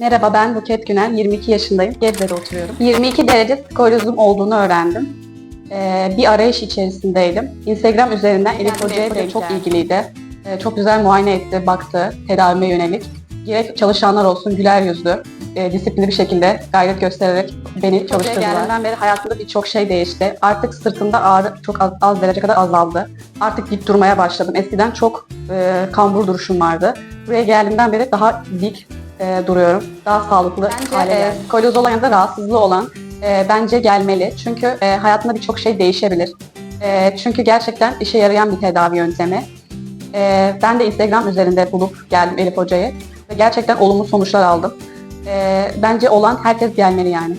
Merhaba ben Buket Günel, 22 yaşındayım. Gebze'de oturuyorum. 22 derece skolyozum olduğunu öğrendim. Ee, bir arayış içerisindeydim. Instagram üzerinden Elif Hoca'ya da çok ilgiliydi. Ee, çok güzel muayene etti, baktı tedavime yönelik. Gerek çalışanlar olsun güler yüzlü, e, disiplinli bir şekilde gayret göstererek beni çalıştırdılar. geldiğinden beri hayatımda birçok şey değişti. Artık sırtımda ağrı çok az, az derece kadar azaldı. Artık dik durmaya başladım. Eskiden çok e, kambur duruşum vardı. Buraya geldiğimden beri daha dik e, duruyorum. Daha sağlıklı Bence, hale e, geldim. Skolyoz olan ya da rahatsızlığı olan e, bence gelmeli. Çünkü e, hayatında birçok şey değişebilir. E, çünkü gerçekten işe yarayan bir tedavi yöntemi. E, ben de Instagram üzerinde bulup geldim Elif Hoca'yı. Ve gerçekten olumlu sonuçlar aldım. E, bence olan herkes gelmeli yani.